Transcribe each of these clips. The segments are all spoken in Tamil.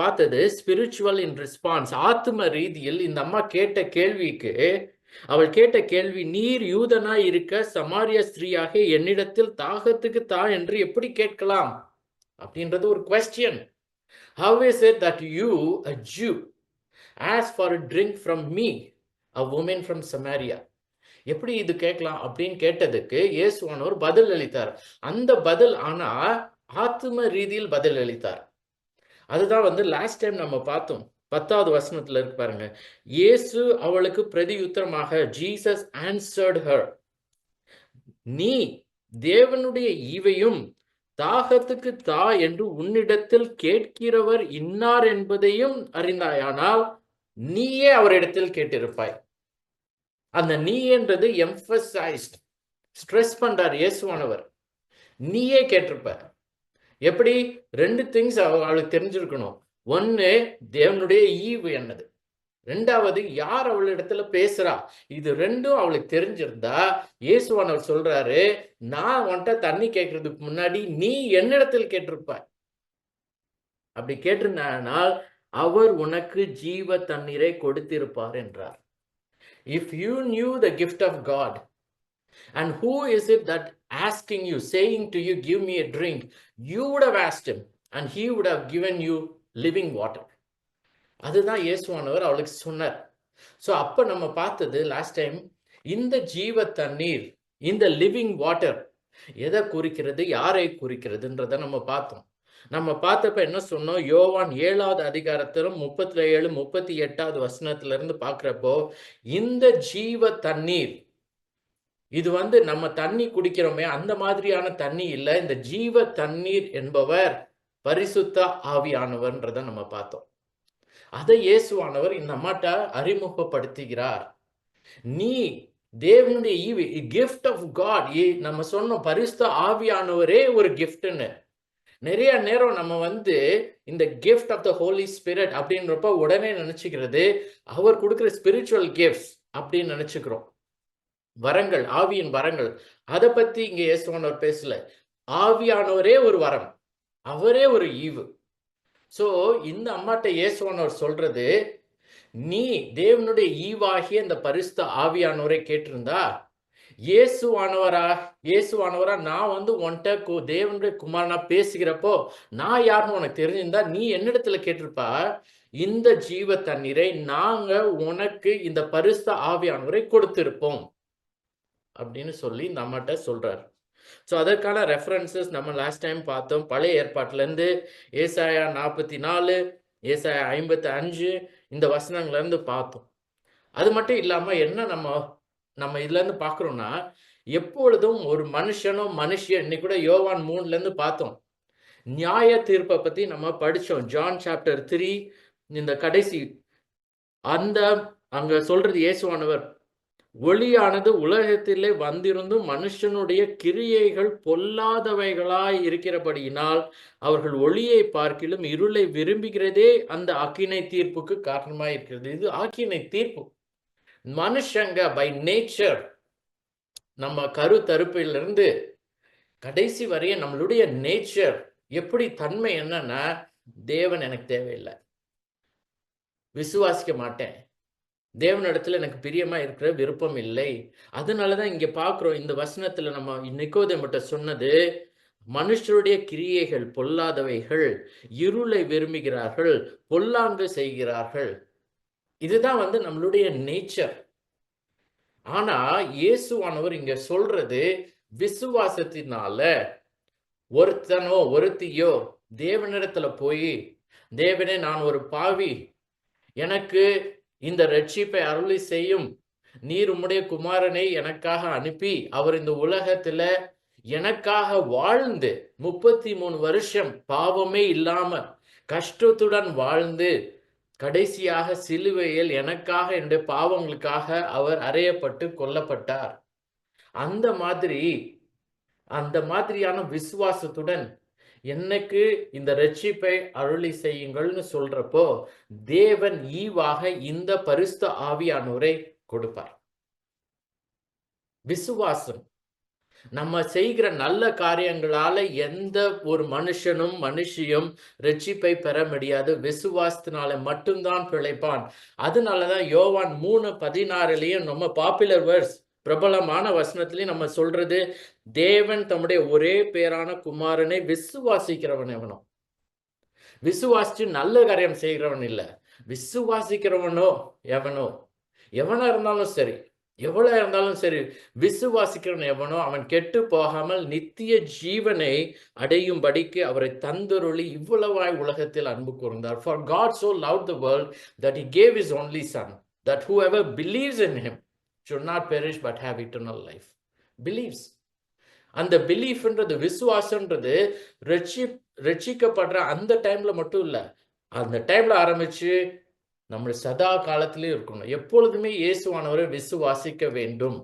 பார்த்தது ஸ்பிரிச்சுவல் இன் ரெஸ்பான்ஸ் ஆத்ம ரீதியில் இந்த அம்மா கேட்ட கேள்விக்கு அவள் கேட்ட கேள்வி நீர் யூதனாய் இருக்க சமாரிய ஸ்திரீயாக என்னிடத்தில் தாகத்துக்கு தா என்று எப்படி கேட்கலாம்? அப்படின்றது ஒரு question how is it that you a Jew ask for a drink from me a woman from Samaria எப்படி இது கேட்கலாம் அப்படின்னு கேட்டதுக்கு இயேசுவானவர் பதில் அளித்தார். அந்த பதில் ஆனா ஆத்ம ரீதியில் பதில் அளித்தார். அதுதான் வந்து லாஸ்ட் டைம் நம்ம பார்த்தோம். பத்தாவது வசனத்துல இருக்கு பாருங்க. இயேசு அவளுக்கு பிரதியுத்தரமாக ஜீசஸ் ஆன்சர்ட் ஹர் நீ தேவனுடைய ஈவையும் தாகத்துக்கு தா என்று உன்னிடத்தில் கேட்கிறவர் இன்னார் என்பதையும் அறிந்தாயானால் நீயே அவரிடத்தில் கேட்டிருப்பாய். அந்த நீ என்றது எம்பசைஸ்ட் ஸ்ட்ரெஸ் பண்றார் இயேசுவானவர். நீயே கேட்டிருப்ப எப்படி? ரெண்டு திங்ஸ் அவளுக்கு தெரிஞ்சிருக்கணும். ஒன்று தேவனுடைய ஈவு என்னது? ரெண்டாவது யார் அவளிடத்துல பேசுறா? இது ரெண்டும் அவளுக்கு தெரிஞ்சிருந்தா இயேசுவானவர் சொல்றாரு நான் உன்கிட்ட தண்ணி கேட்கறதுக்கு முன்னாடி நீ என்னிடத்தில் கேட்டிருப்பாய்? அப்படி கேட்டிருந்தானால் அவர் உனக்கு ஜீவ தண்ணீரை கொடுத்திருப்பார் என்றார். If you knew the gift of God and who is it that asking you saying to you give me a drink you would have asked him and he would have given you living water அதுதான் இயேசுவானவர் அவளுக்கு சொன்னார். ஸோ அப்போ நம்ம பார்த்தது லாஸ்ட் டைம் இந்த ஜீவ தண்ணீர் இந்த லிவிங் வாட்டர் எதை குறிக்கிறது யாரை குறிக்கிறதுன்றத நம்ம பார்த்தோம். நம்ம பார்த்தப்ப என்ன சொன்னோம்? யோவான் ஏழாவது அதிகாரத்திலும் முப்பத்தி ஏழு முப்பத்தி எட்டாவது வசனத்துல இருந்து பார்க்குறப்போ இந்த ஜீவ தண்ணீர் இது வந்து நம்ம தண்ணி குடிக்கிறோமே அந்த மாதிரியான தண்ணி இல்லை. இந்த ஜீவ தண்ணீர் என்பவர் பரிசுத்த ஆவியானவர்ன்றத நம்ம பார்த்தோம். அதை இயேசுவானவர் இந்த அம்மாட்ட அறிமுகப்படுத்துகிறார். நீ தேவனுடைய ஈவி கிஃப்ட் ஆஃப் காட் நம்ம சொன்னோம் பரிசுத்த ஆவியானவரே ஒரு கிஃப்ட்னு நிறைய நேரம் நம்ம வந்து இந்த gift of the Holy Spirit அப்படின்றப்ப உடனே நினைச்சுக்கிறது அவர் கொடுக்குற ஸ்பிரிச்சுவல் கிஃப்ட்ஸ் அப்படின்னு நினைச்சுக்கிறோம். வரங்கள் ஆவியின் வரங்கள். அதை பத்தி இங்க இயேசுவானவர் பேசல. ஆவியானவரே ஒரு வரம் அவரே ஒரு ஈவு. சோ இந்த அம்மாட்ட இயேசுவானவர் சொல்றது நீ தேவனுடைய ஈவாகிய இந்த பரிசுத்த ஆவியானவரை கேட்டிருந்தா இயேசுவானவரா இயேசுவானவரா நான் வந்து உன்கிட்ட தேவனுடைய குமாரனா பேசுகிறப்போ நான் யாருன்னு உனக்கு தெரிஞ்சிருந்தா நீ என்னிடத்துல கேட்டிருப்பா இந்த ஜீவ தண்ணீரை நாங்க உனக்கு இந்த பரிசுத்த ஆவியானவரை கொடுத்திருப்போம். அப்படின்னு சொல்லி நம்மகிட்ட அம்மாட்ட சொல்றாரு. ஸோ அதற்கான ரெஃபரன்சஸ் நம்ம லாஸ்ட் டைம் பார்த்தோம். பழைய ஏற்பாட்டிலேருந்து ஏசாயா நாற்பத்தி நாலு ஏசாயா ஐம்பத்தி அஞ்சு இந்த வசனங்கள்லேருந்து பார்த்தோம். அது மட்டும் இல்லாமல் என்ன நம்ம நம்ம இதுலேருந்து பார்க்குறோம்னா எப்பொழுதும் ஒரு மனுஷனும் மனுஷன் இன்னைக்கு கூட யோவான் மூணுலேருந்து பார்த்தோம். நியாய தீர்ப்பை பற்றி நம்ம படித்தோம். ஜான் சாப்டர் த்ரீ இந்த கடைசி அந்த அங்கே சொல்றது இயேசுவானவர். ஒளியானது உலகத்திலே வந்திருந்தும் மனுஷனுடைய கிரியைகள் பொல்லாதவைகளாய் இருக்கிறபடியினால் அவர்கள் ஒளியை பார்க்கிலும் இருளை விரும்புகிறதே அந்த அக்கினை தீர்ப்புக்கு காரணமாக இருக்கிறது. இது ஆக்கினை தீர்ப்பு. மனுஷங்க பை நேச்சர் நம்ம கரு தருப்பிலிருந்து கடைசி வரைய நம்மளுடைய நேச்சர் எப்படி தன்மை என்னன்னா தேவன் எனக்கு தேவையில்லை. விசுவாசிக்க மாட்டேன். தேவனிடத்துல எனக்கு பிரியமா இருக்கிற விருப்பம் இல்லை. அதனாலதான் இங்க பாக்குறோம் இந்த வசனத்துல நம்ம நிக்கோதேமட்ட சொன்னது மனுஷருடைய கிரியைகள் பொல்லாதவைகள் இருளை விரும்புகிறார்கள் பொல்லாங்கு செய்கிறார்கள். இதுதான் வந்து நம்மளுடைய நேச்சர் ஆனா இயேசுவானவர் இங்க சொல்றது விசுவாசத்தினால. ஒருத்தனோ ஒருத்தியோ தேவனிடத்துல போய் தேவனே நான் ஒரு பாவி. எனக்கு இந்த ரட்சிப்பை அருளி செய்யும் நீர் உம்முடைய குமாரனை எனக்காக அனுப்பி அவர் இந்த உலகத்துல எனக்காக வாழ்ந்து முப்பத்தி மூணு வருஷம் பாவமே இல்லாம கஷ்டத்துடன் வாழ்ந்து கடைசியாக சிலுவையில் எனக்காக என்னுடைய பாவங்களுக்காக அவர் அறையப்பட்டு கொல்லப்பட்டார். அந்த மாதிரி அந்த மாதிரியான விசுவாசத்துடன் எனக்கு இந்த ரட்சிப்பை அருளி செய்யுங்கள்னு சொல்றப்போ தேவன் ஈவாக இந்த பரிசுத்த ஆவியானோரை கொடுப்பார். விசுவாசம். நம்ம செய்கிற நல்ல காரியங்களால எந்த ஒரு மனுஷனும் மனுஷியும் ரட்சிப்பை பெற முடியாது. விசுவாசத்தினால மட்டும்தான் பிழைப்பான். அதனாலதான் யோவான் மூணு பதினாறுலயும் நம்ம பாப்புலர் வேர்ஸ் பிரபலமான வசனத்திலையும் நம்ம சொல்றது தேவன் தம்முடைய ஒரே பேரான குமாரனை விசுவாசிக்கிறவன் எவனோ? விசுவாசிச்சு நல்ல காரியம் செய்கிறவன் இல்லை. விசுவாசிக்கிறவனோ எவனோ? எவனா இருந்தாலும் சரி. எவ்வளோ இருந்தாலும் சரி விசுவாசிக்கிறவன் எவனோ? அவன் கெட்டு போகாமல் நித்திய ஜீவனை அடையும்படிக்கு அவரை தந்தருளி இவ்வளவாய் உலகத்தில் அன்பு கூர்ந்தார். For God so love the world that he gave his only son that whoever believes in him should not perish but have eternal life. Believes அந்த பிலீஃப்ன்றது விசுவாசன்றது ரட்சி ரட்சிக்கப்படுற அந்த டைம்ல மட்டும் இல்லை. அந்த டைம்ல ஆரம்பிச்சு நம்ம சதா காலத்திலயும் இருக்கணும். எப்பொழுதுமே இயேசுவானவரை விசுவாசிக்க வேண்டும்.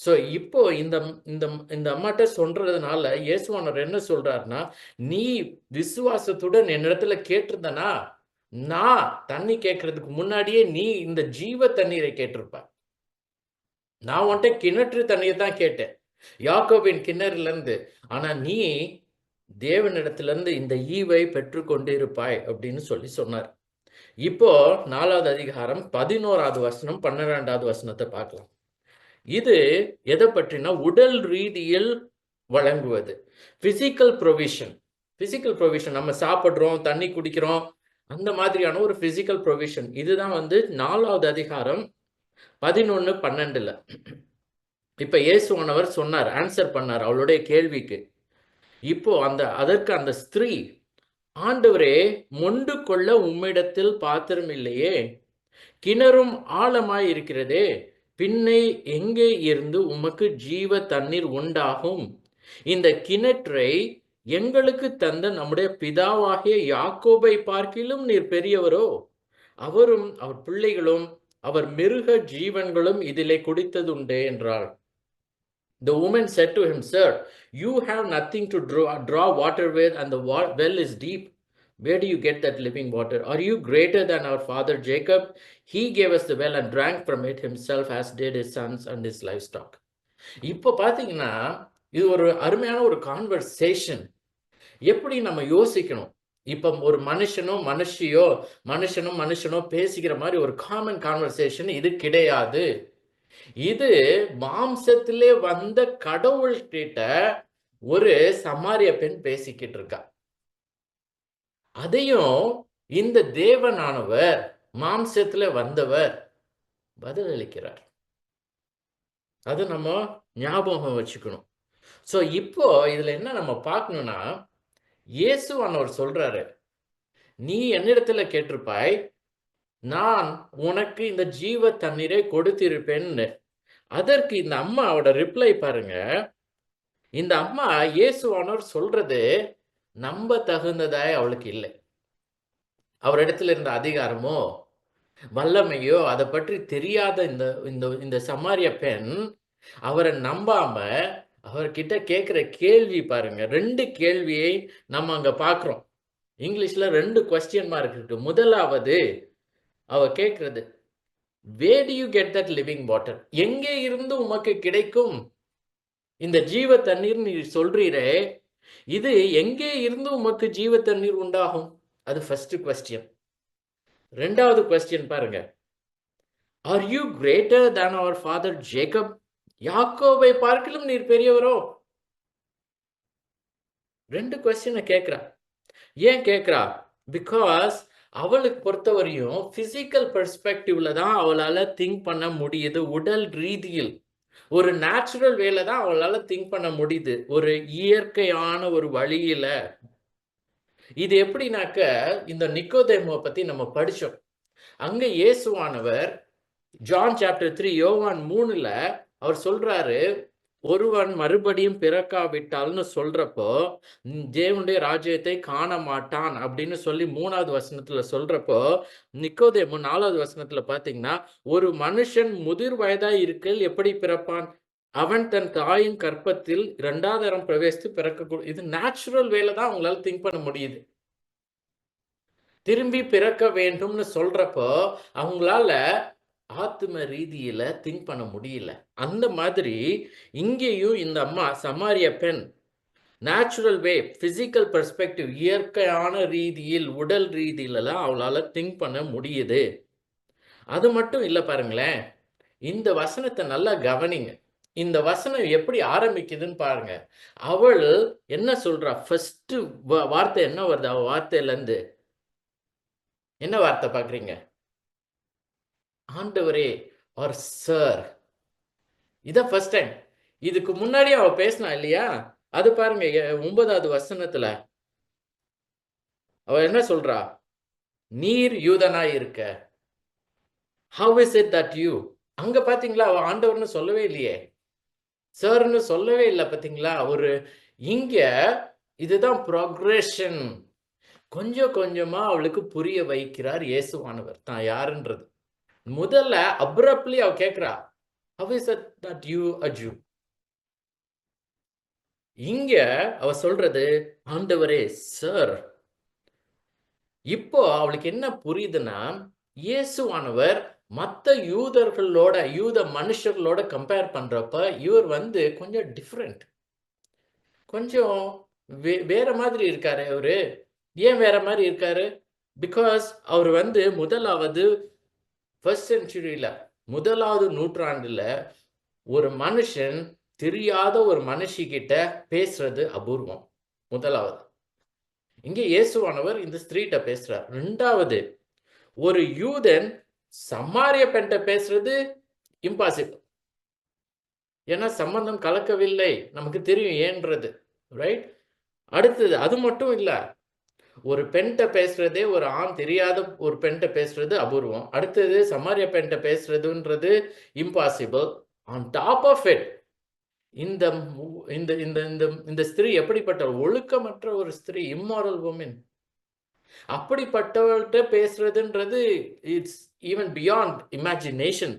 ஸோ இப்போ இந்த இந்த இந்த அம்மாட்ட சொல்றதுனால இயேசுவானவர் என்ன சொல்றாருன்னா நீ விசுவாசத்துடன் என்னிடத்துல கேட்டிருந்தனா நான் தண்ணி கேட்கறதுக்கு முன்னாடியே நீ இந்த ஜீவ தண்ணீரை கேட்டிருப்ப. நான் உன்ட்ட கிணற்று தண்ணியை தான் கேட்டேன். யாக்கோபின் கிணறுலேருந்து ஆனால் நீ தேவனிடத்துலேருந்து இந்த ஈவை பெற்றுக்கொண்டு இருப்பாய் அப்படின்னு சொல்லி சொன்னார். இப்போ நாலாவது அதிகாரம் பதினோராவது வசனம் பன்னிரெண்டாவது வசனத்தை பார்க்கலாம். இது எதை பற்றினா உடல் ரீதியில் வழங்குவது. பிசிக்கல் ப்ரொவிஷன் பிசிக்கல் ப்ரொவிஷன் நம்ம சாப்பிட்றோம் தண்ணி குடிக்கிறோம் அந்த மாதிரியான ஒரு பிசிக்கல் ப்ரொவிஷன் இதுதான் வந்து நாலாவது அதிகாரம் பதினொன்னு பன்னெண்டுல. இப்போ இயேசுவானவர் சொன்னார் ஆன்சர் பண்ணார் அவளுடைய கேள்விக்கு. இப்போ அந்த அதற்கு அந்த ஸ்திரீ ஆண்டவரே மொண்டு கொள்ள உம்மிடத்தில் பாத்திரம் இல்லையே? கிணறும் ஆழமாய் இருக்கிறதே பின்னை எங்கே இருந்து உமக்கு ஜீவ தண்ணீர் உண்டாகும்? இந்த கிணற்றை எங்களுக்கு தந்த நம்முடைய பிதாவாகிய யாக்கோபை பார்க்கிலும் நீர் பெரியவரோ? அவரும் அவர் பிள்ளைகளும் அவர் மிருக ஜீவன்களும் இதிலே குடித்ததுண்டே என்றாள் The woman said to him, Sir, you have nothing to draw, draw water with, and the wa- well is deep. Where do you get that living water? Are you greater than our father Jacob? He gave us the well and drank from it himself, as did his sons and his livestock. இப்போ பார்த்தீங்கன்னா இது ஒரு அருமையான ஒரு கான்வர்சேஷன் எப்படி நம்ம யோசிக்கணும் இப்போ ஒரு மனுஷனோ மனுஷியோ மனுஷனும் மனுஷனோ பேசிக்கிற மாதிரி ஒரு காமன் கான்வர்சேஷன் இது கிடையாது. இது மாம்சத்திலே வந்த கடவுள் கிட்ட ஒரு சமாரிய பெண் பேசிக்கிட்டு இருக்கா. அதையும் இந்த தேவனானவர் மாம்சத்துல வந்தவர் பதிலளிக்கிறார் அது நம்ம ஞாபகம் வச்சுக்கணும். சோ இப்போ இதுல என்ன நம்ம பார்க்கணும்னா இயேசுவானவர் சொல்றாரு நீ என்னிடத்துல கேட்டிருப்பாய் நான் உனக்கு இந்த ஜீவ தண்ணீரை கொடுத்திருப்பேன்னு. அதற்கு இந்த அம்மாவோட ரிப்ளை பாருங்க. இந்த அம்மா இயேசுவானவர் சொல்றது நம்ப தகுந்ததாய் அவளுக்கு இல்லை. அவரிடத்துல இருந்த அதிகாரமோ வல்லமையோ அதை பற்றி தெரியாத இந்த இந்த இந்த சமாரிய பெண் அவரை நம்பாம அவர்கிட்ட கேட்குற கேள்வி பாருங்க. ரெண்டு கேள்வியை நம்ம அங்க பார்க்குறோம் இங்கிலீஷ்ல ரெண்டு கொஸ்டின் மார்க் இருக்கு. முதலாவது அவ கேட்கறது where do you get that living water எங்கே இருந்து உமக்கு கிடைக்கும்? இந்த ஜீவ தண்ணீர் நீ சொல்றீரே இது எங்கே இருந்து உமக்கு ஜீவ தண்ணீர் உண்டாகும்? அது ஃபர்ஸ்ட் கொஸ்டின் ரெண்டாவது கொஸ்டின் பாருங்க are you greater than our father Jacob யாக்கோவை பார்க்கலும் நீர் பெரியவரோ? ரெண்டு கொஸ்டினை கேட்கிறா ஏன் கேட்கிறா பிகாஸ் அவளுக்கு பொறுத்தவரையும் பிசிக்கல் பெர்ஸ்பெக்டிவ்ல தான் அவளால திங்க் பண்ண முடியுது. உடல் ரீதியில். ஒரு நேச்சுரல் வேல தான் அவளால திங்க் பண்ண முடியுது. ஒரு இயற்கையான ஒரு வழியில. இது எப்படினாக்க இந்த நிக்கோதேமோ பத்தி நம்ம படிச்சோம். அங்க இயேசுவானவர் ஜான் சாப்டர் த்ரீ யோவான் மூணுல அவர் சொல்றாரு ஒருவன் மறுபடியும் பிறக்காவிட்டால்னு சொல்றப்போ தேவனுடைய ராஜ்யத்தை காண மாட்டான் அப்படின்னு சொல்லி மூணாவது வசனத்துல சொல்றப்போ நிக்கோதேமு நாலாவது வசனத்துல பாத்தீங்கன்னா ஒரு மனுஷன் முதிர் வயதா இருக்கையில் எப்படி பிறப்பான்? அவன் தன் தாயின் கற்பத்தில் இரண்டாவது தரம் பிரவேசித்து பிறக்கக்கூடும் இது நேச்சுரல் வேலை தான் அவங்களால திங்க் பண்ண முடியுது. திரும்பி பிறக்க வேண்டும்னு சொல்றப்போ அவங்களால ஆத்தும ரீதியில திங்க் பண்ண முடியல. அந்த மாதிரி இங்கேயும் இந்த அம்மா சமாரிய பெண் நேச்சுரல் வே ஃபிசிக்கல் பெர்ஸ்பெக்டிவ் இயற்கையான ரீதியில் உடல் ரீதியிலலாம் அவளால் திங்க் பண்ண முடியுது. அது மட்டும் இல்லை பாருங்களேன் இந்த வசனத்தை நல்லா கவனிங்க. இந்த வசனம் எப்படி ஆரம்பிக்குதுன்னு பாருங்க. அவள் என்ன சொல்றா? ஃபர்ஸ்ட் வார்த்தை என்ன வருது? அவ வார்த்தையிலேருந்து என்ன வார்த்தை பார்க்குறீங்க ஆண்டவரே ஆர் சார் இதான் ஃபர்ஸ்ட் டைம் இதுக்கு முன்னாடி அவ பேசினா இல்லையா? அது பாருங்க ஒன்பதாவது வசனத்துல. அவ என்ன சொல்றா? நீர் யூதனா இருக்க. How is it that you அங்க பாத்தீங்களா அவ ஆண்டவர்னு சொல்லவே இல்லையே. சார்னு சொல்லவே இல்லை பாத்தீங்களா? ஒரு இங்க இதுதான் ப்ரோக்ரஷன் கொஞ்சம் கொஞ்சமா அவளுக்கு புரிய வைக்கிறார் இயேசுவானவர். தான் யாருன்றது? முதல்ல அப்ரப்லி அவ கேக்குறா how is that you a Jew இங்க அவ சொல்றது ஆண்டவரே சார் இப்போ அவளுக்கு என்ன புரியுதுன்னா இயேசுவானவர் மற்ற யூதர்களோட யூத மனுஷர்களோட கம்பேர் பண்றப்ப இவர் வந்து கொஞ்சம் டிஃப்ரெண்ட் கொஞ்சம் வே- வேற மாதிரி இருக்காரு அவரு. ஏன் வேற மாதிரி இருக்காரு? பிகாஸ் அவர் வந்து முதலாவது ஃபர்ஸ்ட் செஞ்சுரியில முதலாவது நூற்றாண்டில் ஒரு மனுஷன் தெரியாத ஒரு மனுஷிக்கிட்ட பேசுறது அபூர்வம். முதலாவது. இங்கே இயேசுவானவர் இந்த ஸ்திரீட்ட பேசுறார். ரெண்டாவது ஒரு யூதன் சம்மாரிய பெண்கிட்ட பேசுறது இம்பாசிபிள் ஏன்னா சம்பந்தம் கலக்கவில்லை. நமக்கு தெரியும் ஏன்றது ரைட் அடுத்தது அது மட்டும் இல்லை. ஒரு பெண்கிட்ட பேசுறதே ஒரு ஆண் தெரியாத ஒரு பெண்கிட்ட பேசுறது அபூர்வம். அடுத்தது சமாரிய பெண்கிட்ட பேசுறதுன்றது impossible on top of it இந்த இந்த இந்த இந்த இந்த ஸ்திரீ எப்படிப்பட்ட ஒழுக்கமற்ற ஒரு ஸ்திரீ இம்மாரல் உமன் அப்படிப்பட்டவள்கிட்ட பேசுறதுன்றது இட்ஸ் ஈவன் பியாண்ட் இமேஜினேஷன்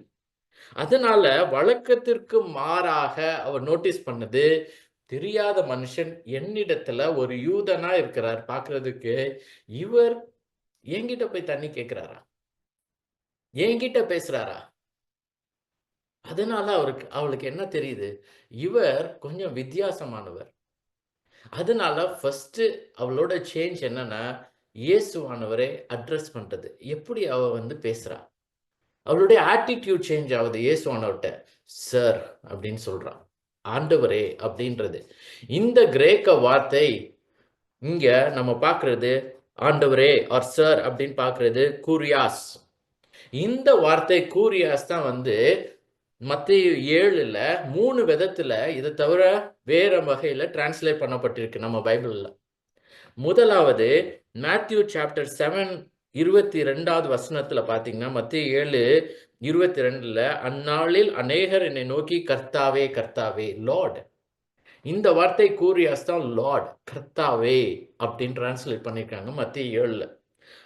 அதனால வழக்கத்திற்கு மாறாக அவர் நோட்டீஸ் பண்ணது தெரியாத மனுஷன் என்னிடத்துல ஒரு யூதனா இருக்கிறார் பாக்குறதுக்கு இவர் என்கிட்ட போய் தண்ணி கேட்கிறாரா என்கிட்ட பேசுறாரா? அதனால அவருக்கு அவளுக்கு என்ன தெரியுது? இவர் கொஞ்சம் வித்தியாசமானவர். அதனால ஃபர்ஸ்ட் அவளோட சேஞ்ச் என்னன்னா இயேசுவானவரை அட்ரஸ் பண்றது. எப்படி அவ வந்து பேசுறா? அவளுடைய ஆட்டிடியூட் சேஞ்ச் ஆகுது இயேசுவானவர்கிட்ட. சார் அப்படின்னு சொல்றான் ஆண்டவரே அப்படின்றது. இந்த கிரேக்க வார்த்தை இங்க நம்ம பார்க்கறது ஆண்டவரே ஆர் சார் அப்படின்னு பார்க்கறது கூரியாஸ். இந்த வார்த்தை கூரியாஸ் தான் வந்து மத்திய ஏழுல மூணு விதத்துல இதை தவிர வேற வகையில டிரான்ஸ்லேட் பண்ணப்பட்டிருக்கு நம்ம பைபிள்ல. முதலாவது மேத்யூ சாப்டர் செவன் இருபத்தி ரெண்டாவது வசனத்துல பாத்தீங்கன்னா மத்திய ஏழு இருபத்தி ரெண்டுல அந்நாளில் அநேகர் என்னை நோக்கி கர்த்தாவே கர்த்தாவே லார்ட். இந்த வார்த்தை கூரியாஸ் தான் லார்ட் கர்த்தாவே அப்படின்னு டிரான்ஸ்லேட் பண்ணியிருக்காங்க மத்திய ஏழுல.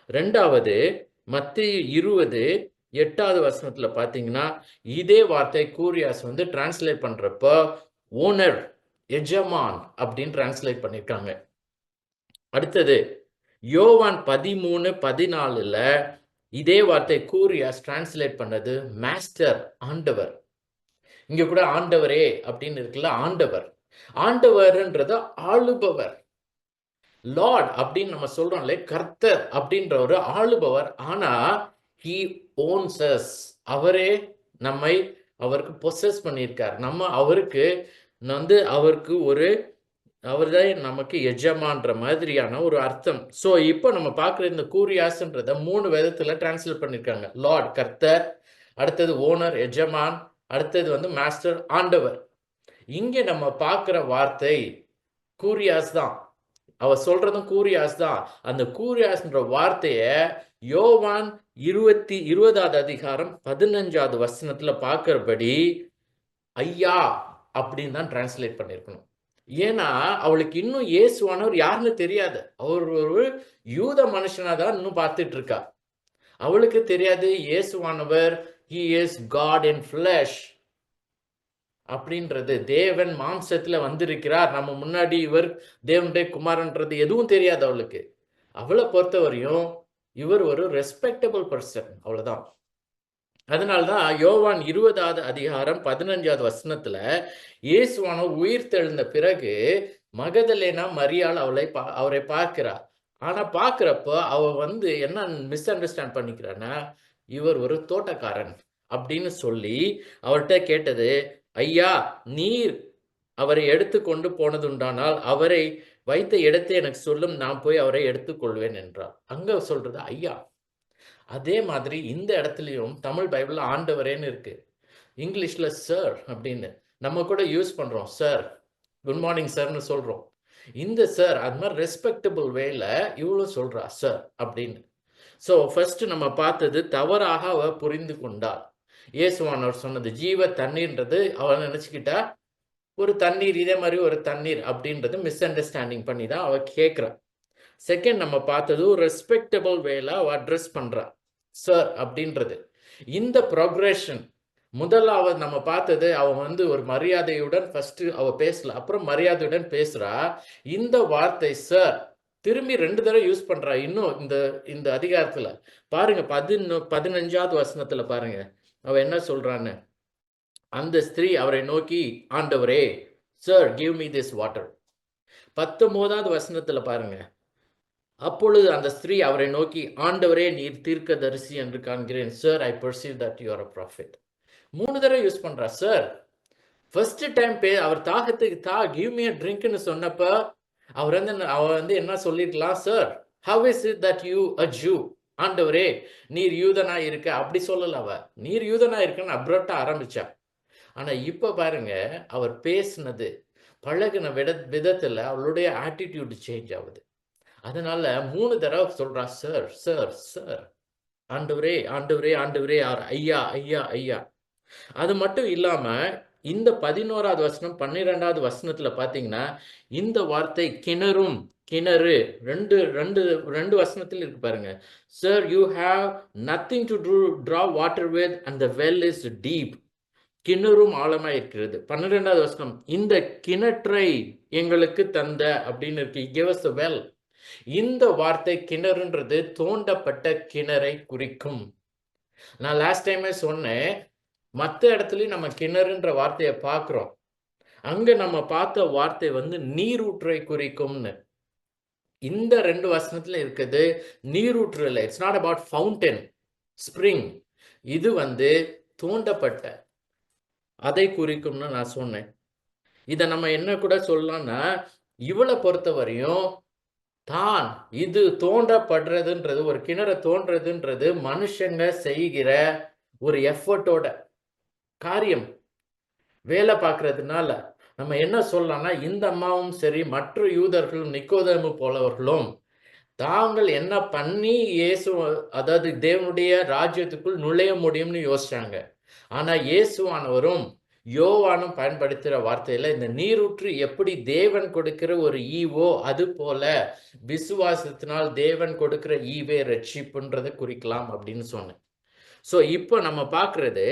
ரெண்டாவது மத்திய இருபது எட்டாவது வசனத்துல பாத்தீங்கன்னா இதே வார்த்தை கூரியாஸ் வந்து டிரான்ஸ்லேட் பண்றப்ப ஓனர் எஜமான் அப்படின்னு டிரான்ஸ்லேட் பண்ணியிருக்காங்க அடுத்தது யோவான் பதிமூணு பதினாலுல இதே வார்த்தை கூரியாஸ் டிரான்ஸ்லேட் பண்ணது மாஸ்டர் ஆண்டவர். இங்க கூட ஆண்டவரே அப்படின்னு இருக்குல்ல ஆண்டவர். ஆண்டவர்ன்றது ஆளுபவர். லார்ட் அப்படின்னு நம்ம சொல்றோம்ல கர்த்தர் அப்படின்ற ஒரு ஆளுபவர். ஆனா ஹி ஓன்சஸ் அவரே நம்மை அவருக்கு பொசஸ் பண்ணியிருக்கார். நம்ம அவருக்கு வந்து அவருக்கு ஒரு அவர்தான் நமக்கு எஜமான்ற மாதிரியான ஒரு அர்த்தம். ஸோ இப்போ நம்ம பார்க்குற இந்த கூரியாஸ்ன்றத மூணு விதத்தில் டிரான்ஸ்லேட் பண்ணியிருக்காங்க லார்ட் கர்த்தர் அடுத்தது ஓனர் எஜமான் அடுத்தது வந்து மாஸ்டர் ஆண்டவர். இங்கே நம்ம பார்க்குற வார்த்தை கூரியாஸ் தான். அவர் சொல்றதும் கூரியாஸ் தான். அந்த கூரியாஸ்ன்ற வார்த்தையை யோவான் இருபத்தி இருபதாவது அதிகாரம் பதினஞ்சாவது வசனத்துல பார்க்கிறபடி ஐயா அப்படின்னு தான் டிரான்ஸ்லேட் பண்ணியிருக்கணும் ஏன்னா அவளுக்கு இன்னும் இயேசுவானவர் யாருன்னு தெரியாது. அவர் ஒரு யூத மனுஷனா தான் இன்னும் பார்த்துட்டு இருக்கா அவளுக்கு தெரியாது இயேசுவானவர் he is God in flesh அப்படின்றது. தேவன் மாம்சத்துல வந்திருக்கிறார். நம்ம முன்னாடி இவர் தேவனுடைய குமாரன்றது எதுவும் தெரியாது அவளுக்கு. அவளை பொறுத்தவரையும் இவர் ஒரு ரெஸ்பெக்டபிள் பர்சன் அவ்வளவுதான். அதனால்தான் யோவான் இருபதாவது அதிகாரம் பதினஞ்சாவது வசனத்துல இயேசுவானோ உயிர் தெழுந்த பிறகு மகதலேனா மரியாள் அவளை பா அவரை பார்க்கிறார். ஆனா பார்க்குறப்போ அவ வந்து என்ன மிஸ் அண்டர்ஸ்டாண்ட் பண்ணிக்கிறான்னா இவர் ஒரு தோட்டக்காரன் அப்படின்னு சொல்லி அவர்கிட்ட கேட்டது ஐயா நீர் அவரை எடுத்து கொண்டு போனதுண்டானால் அவரை வைத்த இடத்தை எனக்கு சொல்லும் நான் போய் அவரை எடுத்துக்கொள்வேன் என்றார் அங்க சொல்றது ஐயா அதே மாதிரி இந்த இடத்துலையும் தமிழ் பைபிளில் ஆண்டவரேன்னு இருக்கு. இங்கிலீஷில் சார் அப்படின்னு நம்ம கூட யூஸ் பண்ணுறோம் சார் குட் மார்னிங் சார்னு சொல்கிறோம் இந்த சார் அது மாதிரி ரெஸ்பெக்டபுள் வேல இவ்வளோ சொல்கிறா சார் அப்படின்னு. ஸோ ஃபர்ஸ்ட் நம்ம பார்த்தது தவறாக அவ புரிந்து கொண்டாள். இயேசுவானவர் சொன்னது ஜீவ தண்ணீர்ன்றது அவள் நினச்சிக்கிட்டா ஒரு தண்ணீர் இதே மாதிரி ஒரு தண்ணீர் அப்படின்றது மிஸ் அண்டர்ஸ்டாண்டிங் பண்ணி தான் அவள் கேட்குறா செகண்ட் நம்ம பார்த்தது ரெஸ்பெக்டபுள் வேல அவள் அட்ரஸ் பண்றா. சார் அப்படின்றது. இந்த ப்ரொக்ரெஷன் முதலாவது நம்ம பார்த்தது அவன் வந்து ஒரு மரியாதையுடன் ஃபர்ஸ்ட் அவ பேசல அப்புறம் மரியாதையுடன் பேசுறா. இந்த வார்த்தை சார் திரும்பி ரெண்டு தடவை யூஸ் பண்றா. இன்னும் இந்த இந்த அதிகாரத்துல. பாருங்க பதினொ பதினஞ்சாவது வசனத்துல பாருங்க. அவ என்ன சொல்றான்னு? அந்த ஸ்திரீ அவரை நோக்கி ஆண்டவரே sir give me this water பத்தொன்பதாவது வசனத்துல பாருங்க. அப்பொழுது அந்த ஸ்திரீ அவரை நோக்கி ஆண்டவரே நீர் தீர்க்கதரிசி என்று காண்கிறேன். Sir I perceive that you are a prophet மூணு தடவை யூஸ் பண்ணுறா சார் ஃபர்ஸ்ட் டைம் பே அவர் தாகத்துக்கு தா கிவ் மீ ட்ரிங்க்னு சொன்னப்ப அவர் வந்து என்ன- அவர் வந்து என்ன சொல்லிருக்கலாம்? Sir how is it that you a Jew ஆண்டவரே நீர் யூதனா இருக்க? அப்படி சொல்லல அவ. நீர் யூதனா இருக்கன்னு அப்ரப்டா ஆரம்பிச்சா. ஆனா இப்ப பாருங்க அவர் பேசினது பழகுன விட விதத்துல அவளுடைய ஆட்டிடியூடு சேஞ்ச் ஆகுது. அதனால மூணு தடவை சொல்றா சார் சார் சார் ஆண்டவரே ஆண்டவரே ஆண்டவரே யார்? ஐயா ஐயா ஐயா. அது மட்டும் இல்லாம இந்த பதினோராவது வசனம் பன்னிரெண்டாவது வசனத்துல பாத்தீங்கன்னா இந்த வார்த்தை கிணறும் கிணறு ரெண்டு ரெண்டு ரெண்டு வசனத்தில் இருக்கு பாருங்க. Sir you have nothing to true draw water with and the well is deep கிணறும் ஆழமா இருக்கிறது. பன்னிரெண்டாவது வசனம் இந்த கிணற்றை எங்களுக்கு தந்த அப்படின்னு இருக்கு. கிவ் அஸ் வெல் இந்த வார்த்தை கிணறுன்றது தோண்டப்பட்ட கிணறை குறிக்கும். நான் லாஸ்ட் டைமே சொன்னேன் மற்ற இடத்துலயும் நம்ம கிணறுன்ற வார்த்தையை பார்க்குறோம். அங்க நம்ம பார்த்த வார்த்தை வந்து நீரூற்றை குறிக்கும்னு. இந்த ரெண்டு வசனத்துல இருக்குது நீரூற்று இல்லை. It's not about fountain spring இது வந்து தோண்டப்பட்ட அதை குறிக்கும்னு நான் சொன்னேன். இதை நம்ம என்ன கூட சொல்லலாம்னா இவளை பொறுத்தவரையும் தான் இது தோண்டப்படுறதுன்றது ஒரு கிணற தோன்றதுன்றது மனுஷங்க செய்கிற ஒரு எஃபர்ட்டோட காரியம். வேலை பார்க்கறதுனால நம்ம என்ன சொல்லலாம்னா இந்த அம்மாவும் சரி மற்ற யூதர்களும் நிக்கோதமு போலவர்களும் தாங்கள் என்ன பண்ணி இயேசு அதாவது தேவனுடைய ராஜ்யத்துக்குள் நுழைய முடியும்னு யோசிச்சாங்க. ஆனா இயேசுவானவரும் யோவானும் பயன்படுத்துகிற வார்த்தையில் இந்த நீரூற்று எப்படி தேவன் கொடுக்கிற ஒரு ஈவோ அது போல விசுவாசத்தினால் தேவன் கொடுக்கிற ஈவே ரட்சிப்புன்றதை குறிக்கலாம் அப்படின்னு சொன்னேன். ஸோ இப்போ நம்ம பார்க்குறது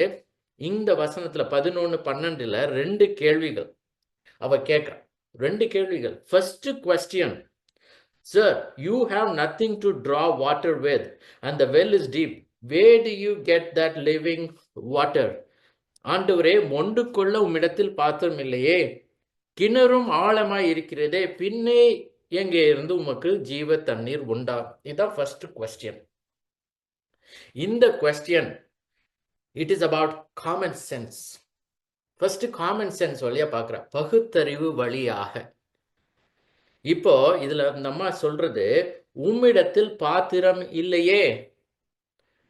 இந்த வசனத்தில் பதினொன்று பன்னெண்டுல ரெண்டு கேள்விகள். அவ கேட்குறான் ரெண்டு கேள்விகள். First question sir you have nothing to draw water with and the well is deep where do you get that living water ஆண்டவரே மொண்டு கொள்ள உம்மிடத்தில் பாத்திரம் இல்லையே? கிணறும் ஆழமாய் இருக்கிறதே பின்னே எங்கே இருந்து உமக்கு ஜீவ தண்ணீர் உண்டா? இதுதான் ஃபர்ஸ்ட் கொஸ்டின் இந்த question it is about common sense first common sense வழியா பார்க்குற பகுத்தறிவு வழியாக. இப்போ இதுல இந்த அம்மா சொல்றது உம்மிடத்தில் பாத்திரம் இல்லையே?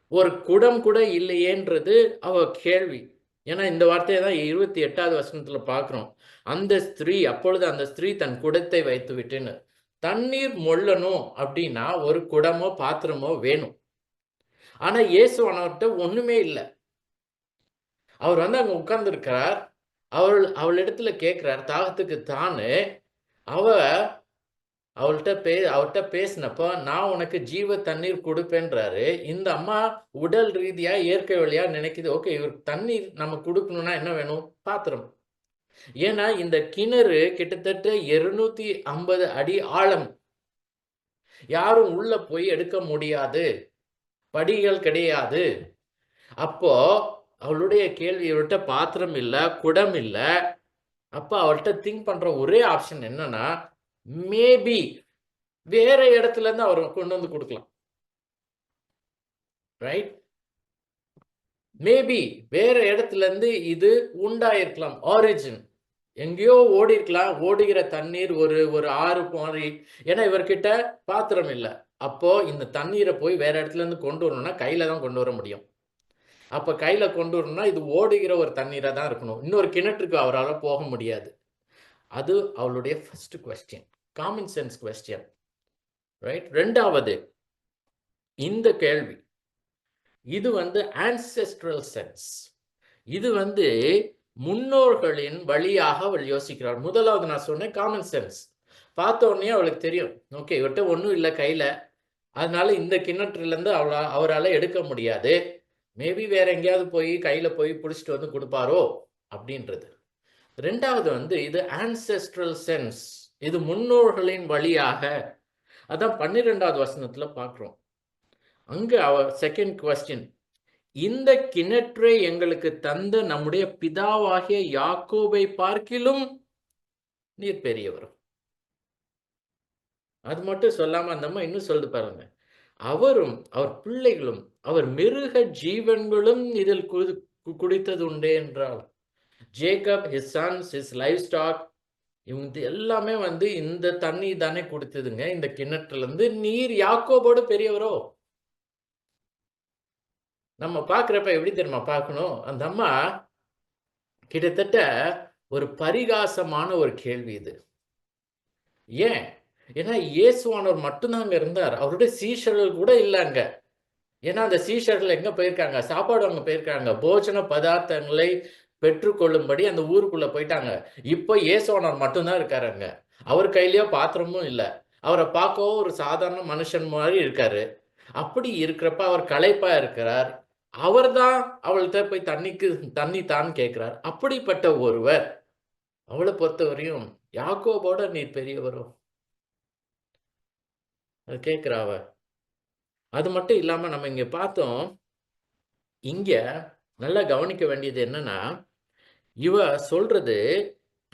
ஒரு குடம் கூட இல்லையேன்றது அவ கேள்வி. ஏன்னா இந்த வார்த்தையை தான் இருபத்தி எட்டாவது வசனத்துல பாக்குறோம் அந்த ஸ்திரீ அப்பொழுது அந்த ஸ்திரீ தன் குடத்தை வைத்து விட்டுன்னு. தண்ணீர் மொள்ளணும் அப்படின்னா ஒரு குடமோ பாத்திரமோ வேணும். ஆனா இயேசுவானவர்கிட்ட ஒண்ணுமே இல்லை. அவர் வந்து அங்க உட்கார்ந்துருக்கிறார். அவள் அவளிடத்துல கேட்கிறார் தாகத்துக்கு தானு அவ அவள்கிட்ட பே அவர்கிட்ட பேசினப்போ நான் உனக்கு ஜீவ தண்ணீர் கொடுப்பேன்றாரு. இந்த அம்மா உடல் ரீதியா இயற்கை வழியா நினைக்குது. ஓகே இவர் தண்ணீர் நம்ம கொடுக்கணும்னா என்ன வேணும்? பாத்திரம். ஏன்னா இந்த கிணறு கிட்டத்தட்ட இருநூத்தி ஐம்பது அடி ஆழம். யாரும் உள்ள போய் எடுக்க முடியாது. படிகள் கிடையாது. அப்போ அவளுடைய கேள்வி இவர்கிட்ட பாத்திரம் இல்லை குடம் இல்லை? அப்போ அவள்கிட்ட திங்க் பண்ற ஒரே ஆப்ஷன் என்னன்னா மேபி வேற இடத்துல இருந்து அவர் கொண்டு வந்து கொடுக்கலாம். ரைட் மேபி வேற இடத்துல இருந்து இது உண்டாயிருக்கலாம். ஆரிஜின் எங்கேயோ ஓடி இருக்கலாம் ஓடுகிற தண்ணீர் ஒரு ஒரு ஆறு மாதிரி. ஏன்னா இவர்கிட்ட பாத்திரம் இல்லை. அப்போ இந்த தண்ணீரை போய் வேற இடத்துல இருந்து கொண்டு வரணும்னா கையில தான் கொண்டு வர முடியும். அப்ப கையில கொண்டு வரணும்னா இது ஓடுகிற ஒரு தண்ணீரா தான் இருக்கணும். இன்னொரு கிணற்றுக்கு அவரால் போக முடியாது. அது அவளுடைய first question common sense question right ரெண்டாவது இந்த கேள்வி இது வந்து ஆன்செஸ்ட்ரல் சென்ஸ் இது வந்து முன்னோர்களின் வழியாக அவள் யோசிக்கிறாள். முதலாவது நான் சொன்னேன் காமன் சென்ஸ் பார்த்த உடனே அவளுக்கு தெரியும். ஓகே இவர்கிட்ட ஒன்றும் இல்லை கையில். அதனால இந்த கிணற்றுலேருந்து அவளா அவரால் எடுக்க முடியாது. மேபி வேற எங்கேயாவது போய் கையில் போய் பிடிச்சிட்டு வந்து கொடுப்பாரோ? அப்படின்றது. ரெண்டாவது வந்து இது ஆன்செஸ்ட்ரல் சென்ஸ் இது முன்னோர்களின் வழியாக. அதான் பன்னிரெண்டாவது வசனத்துல பார்க்குறோம். அங்க அவ செகண்ட் கொஸ்டின் இந்த கிணற்றை எங்களுக்கு தந்த நம்முடைய பிதாவாகிய யாக்கோபை பார்க்கிலும் நீர் பெரியவர். அது மட்டும் சொல்லாம அந்த அம்மா இன்னும் சொல்லு பாருங்க. அவரும் அவர் பிள்ளைகளும் அவர் மிருக ஜீவன்களும் இதில் குடித்தது உண்டே என்றால் Jacob his sons his livestock இவங்க எல்லாமே வந்து இந்த தண்ணி தானே கொடுத்ததுங்க. இந்த கிணற்றுல இருந்து நீர் யாக்கோபோட பெரியவரோ? நம்ம பார்க்குறப்ப எப்படி தெரியுமா பார்க்கணும்? அந்த அம்மா கிட்டத்தட்ட ஒரு பரிகாசமான ஒரு கேள்வி இது. ஏன்? ஏன்னா இயேசுவானவர் மட்டும்தான் இருந்தார். அவருடைய சீஷர்கள் கூட இல்லைங்க. ஏன்னா அந்த சீஷர்கள் எங்கே போயிருக்காங்க? சாப்பாடு அங்கே போயிருக்காங்க. போஜன பதார்த்தங்களை பெற்றுக்கொள்ளும்படி அந்த ஊருக்குள்ள போயிட்டாங்க. இப்போ இயேசுவானவர் மட்டும்தான் இருக்காரு அங்க. அவர் கையிலயோ பாத்திரமும் இல்லை. அவரை பார்க்கவும் ஒரு சாதாரண மனுஷன் மாதிரி இருக்காரு. அப்படி இருக்கிறப்ப அவர் களைப்பா இருக்கிறார். அவர் தான் அவள்கிட்ட போய் தண்ணிக்கு தண்ணி தான் கேட்கிறார். அப்படிப்பட்ட ஒருவர் அவளை பொறுத்தவரையும் யாக்கோபோட நீர் பெரியவரும் அது கேட்கிறா அவ. அது மட்டும் இல்லாம நம்ம இங்க பார்த்தோம் இங்க நல்லா கவனிக்க வேண்டியது என்னன்னா இவ சொல்றது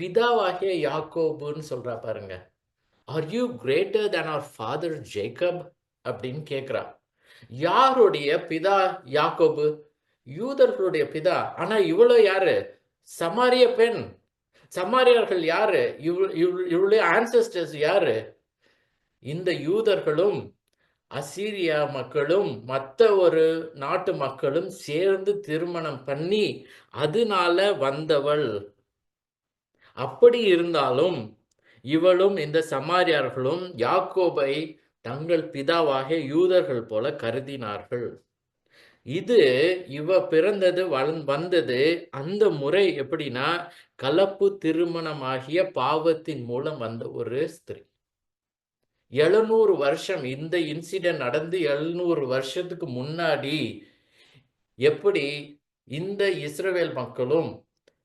பிதாவாகிய யாக்கோபுன்னு சொல்றா பாருங்க. Are you greater than our father Jacob அப்படின்னு கேட்குறா யாருடைய பிதா யாக்கோபு? யூதர்களுடைய பிதா. ஆனா இவ்வளோ யாரு? சமாரிய பெண். சமாரியர்கள் யாரு? இவ் இவ் இவளுடைய ஆன்சஸ்டர்ஸ் யாரு? இந்த யூதர்களும் அசீரியா மக்களும் மற்ற ஒரு நாட்டு மக்களும் சேர்ந்து திருமணம் பண்ணி அதனால வந்தவள். அப்படி இருந்தாலும் இவளும் இந்த சமாரியார்களும் யாக்கோபை தங்கள் பிதாவாக யூதர்கள் போல கருதினார்கள். இது இவ பிறந்தது வள- வந்தது அந்த முறை எப்படின்னா கலப்பு திருமணமாகிய பாவத்தின் மூலம் வந்த ஒரு ஸ்திரீ. எழுநூறு வருஷம் இந்த இன்சிடென்ட் நடந்து எழுநூறு வருஷத்துக்கு முன்னாடி எப்படி இந்த இஸ்ரவேல் மக்களும்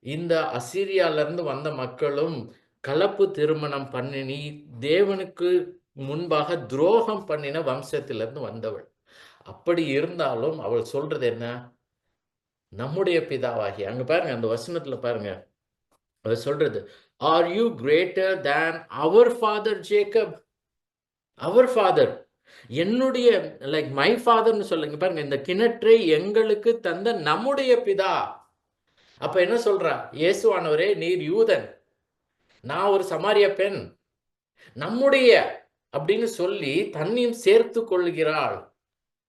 இந்த அசிரியாலருந்து வந்த மக்களும் கலப்பு திருமணம் பண்ணினி தேவனுக்கு முன்பாக துரோகம் பண்ணின வம்சத்திலிருந்து வந்தவள். அப்படி இருந்தாலும் அவள் சொல்றது என்ன? நம்முடைய பிதாவாகி அங்க பாருங்க அந்த வசனத்துல பாருங்க. அவள் சொல்றது are you greater than our father Jacob our father என்னுடைய லைக் மை ஃபாதர்னு சொல்லுங்க பாருங்க இந்த கிணற்றை எங்களுக்கு தந்த நம்முடைய பிதா. அப்ப என்ன சொல்றா? இயேசுவானவரே நீர் யூதன். நான் ஒரு சமாரிய பெண். நம்முடைய அப்படின்னு சொல்லி தன்னையும் சேர்த்து கொள்கிறாள்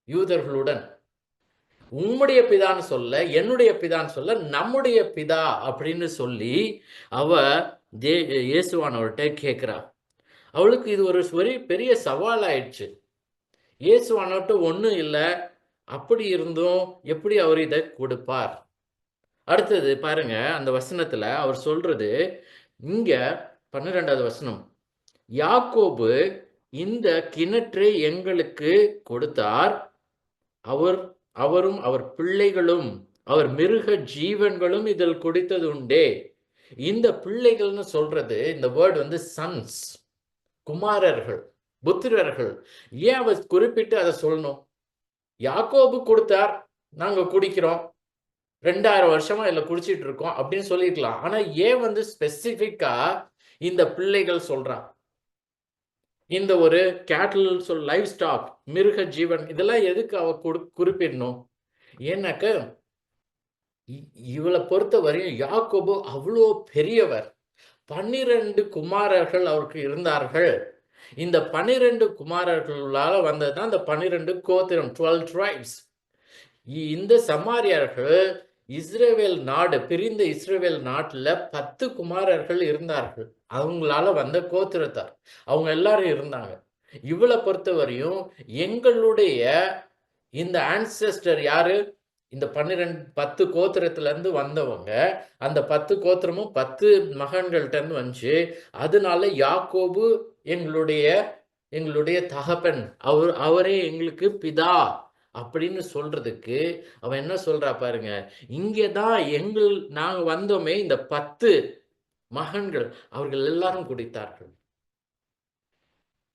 யூதர்களுடன். உம்முடைய பிதான்னு சொல்ல என்னுடைய பிதான்னு சொல்ல நம்முடைய பிதா அப்படின்னு சொல்லி அவ தே இயேசுவானவர்கிட்ட கேட்கிறா அவளுக்கு இது ஒரு பெரிய பெரிய சவால் ஆயிடுச்சு இயேசுவானவர்கிட்ட ஒன்றும் இல்லை. அப்படி இருந்தும் எப்படி அவர் இதை கொடுப்பார்? அடுத்தது பாருங்க அந்த வசனத்துல அவர் சொல்றது இங்க பன்னிரெண்டாவது வசனம் யாக்கோபு இந்த கிணற்றை எங்களுக்கு கொடுத்தார். அவர் அவரும் அவர் பிள்ளைகளும் அவர் மிருக ஜீவன்களும் இதில் குடித்தது உண்டே. இந்த பிள்ளைகள்னு சொல்றது இந்த வேர்ட் வந்து சன்ஸ் குமாரர்கள் புத்திரர்கள் ஏன் அவர் குறிப்பிட்டு அதை சொல்லணும்? யாக்கோபு கொடுத்தார் நாங்க குடிக்கிறோம். ரெண்டாயிரம் வருஷமா இதுல குடிச்சிட்டு இருக்கோம் அப்படின்னு சொல்லிருக்கலாம் ஆனா ஏன் வந்து ஸ்பெசிபிக்கா இந்த பிள்ளைகள் சொல்றான்? இந்த ஒரு கேட்டில் சொல் லைஃப் ஸ்டாக் மிருக ஜீவன் இதெல்லாம் எதுக்கு அவ குறிப்பிடணும்? ஏன்னாக்க இ- இவளை பொறுத்த வரையும் யாக்கோபு அவ்வளோ பெரியவர். பன்னிரண்டு குமாரர்கள் அவருக்கு இருந்தார்கள். இந்த பன்னிரண்டு குமாரர்களால் வந்தது தான் இந்த பன்னிரெண்டு கோத்திரம் டுவெல் ட்ரைப்ஸ் இந்த சமாரியர்கள் இஸ்ரேவேல் நாடு பிரிந்த இஸ்ரேவேல் நாட்டில் பத்து குமாரர்கள் இருந்தார்கள். அவங்களால வந்த கோத்திரத்தார். அவங்க எல்லாரும் இருந்தாங்க. இவளை பொறுத்தவரையும் எங்களுடைய இந்த ஆன்செஸ்டர் யாரு? இந்த பன்னிரெண்டு பத்து கோத்திரத்துலேருந்து வந்தவங்க அந்த பத்து கோத்திரமும் பத்து மகன்கள்ட்டேருந்து வந்துச்சு. அதனால யாக்கோபு எங்களுடைய எங்களுடைய தகப்பன் அவர் அவரே எங்களுக்கு பிதா அப்படின்னு சொல்றதுக்கு அவன் என்ன சொல்றா பாருங்க இங்கே தான் எங்கள் நாங்கள் வந்தோமே இந்த பத்து மகன்கள் அவர்கள் எல்லாரும் குடித்தார்கள்.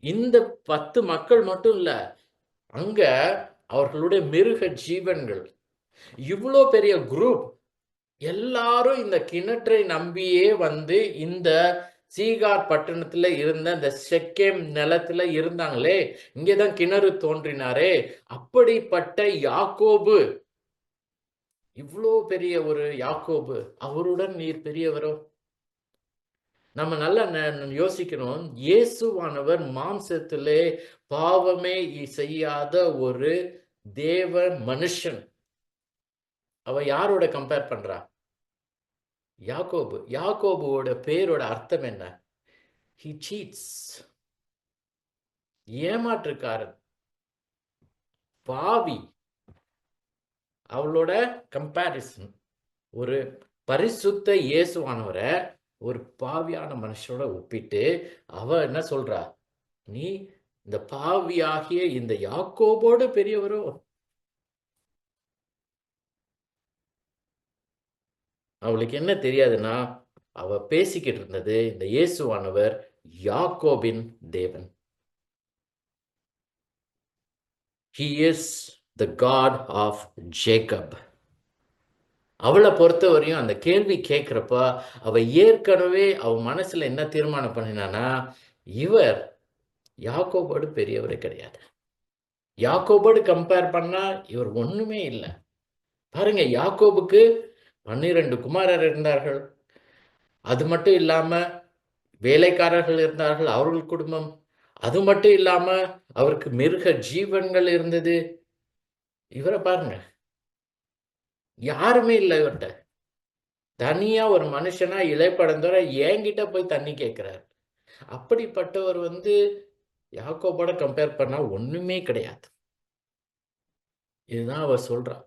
இந்த பத்து மக்கள் மட்டும் இல்ல அங்க அவர்களுடைய மிருக ஜீவன்கள் இவ்வளோ பெரிய குரூப் எல்லாரும் இந்த கிணற்றை நம்பியே வந்து இந்த சீகார் பட்டணத்துல இருந்த இந்த செக்கேம் நிலத்துல இருந்தாங்களே இங்கேதான் கிணறு தோன்றினாரே. அப்படிப்பட்ட யாக்கோபு. இவ்வளோ பெரிய ஒரு யாக்கோபு. அவருடன் நீர் பெரியவரோ? நம்ம நல்லா ந- யோசிக்கணும். இயேசுவானவர் மாம்சத்திலே பாவமே செய்யாத ஒரு தேவ மனுஷன். அவ யாரோட கம்பேர் பண்றா? யாக்கோபு. யாக்கோபுவோட பேரோட அர்த்தம் என்ன? ஹி சீட்ஸ் ஏமாற்றுக்காரன். பாவி. அவளோட கம்பேரிசன் ஒரு பரிசுத்த இயேசுவானவரை ஒரு பாவியான மனுஷனோட ஒப்பிட்டு அவ என்ன சொல்றா? நீ இந்த பாவியாகிய இந்த யாக்கோபோடு பெரியவரோ அவளுக்கு என்ன தெரியாதுன்னா அவ பேசிக்கிட்டு இருந்தது இந்த இயேசுவானவர் யாக்கோபின் தேவன். He is the God of Jacob அவளை பொறுத்தவரையும் அந்த கேள்வி கேட்குறப்ப அவ ஏற்கனவே அவ மனசுல என்ன தீர்மானம் பண்ணினானா இவர் யாக்கோபோடு பெரியவரே கிடையாது. யாக்கோபோடு கம்பேர் பண்ணா இவர் ஒண்ணுமே இல்லை. பாருங்க யாக்கோபுக்கு பன்னிரண்டு குமாரர் இருந்தார்கள். அது மட்டும் இல்லாமல் வேலைக்காரர்கள் இருந்தார்கள் அவர்கள் குடும்பம். அது மட்டும் இல்லாமல் அவருக்கு மிருக ஜீவன்கள் இருந்தது. இவரை பாருங்க. யாருமே இல்லை இவர்கிட்ட. தனியா ஒரு மனுஷனா இலைப்படந்தோட ஏங்கிட்ட போய் தண்ணி கேட்கிறார். அப்படிப்பட்டவர் வந்து யாக்கோபோட கம்பேர் பண்ணா ஒண்ணுமே கிடையாது. இதுதான் அவர் சொல்றா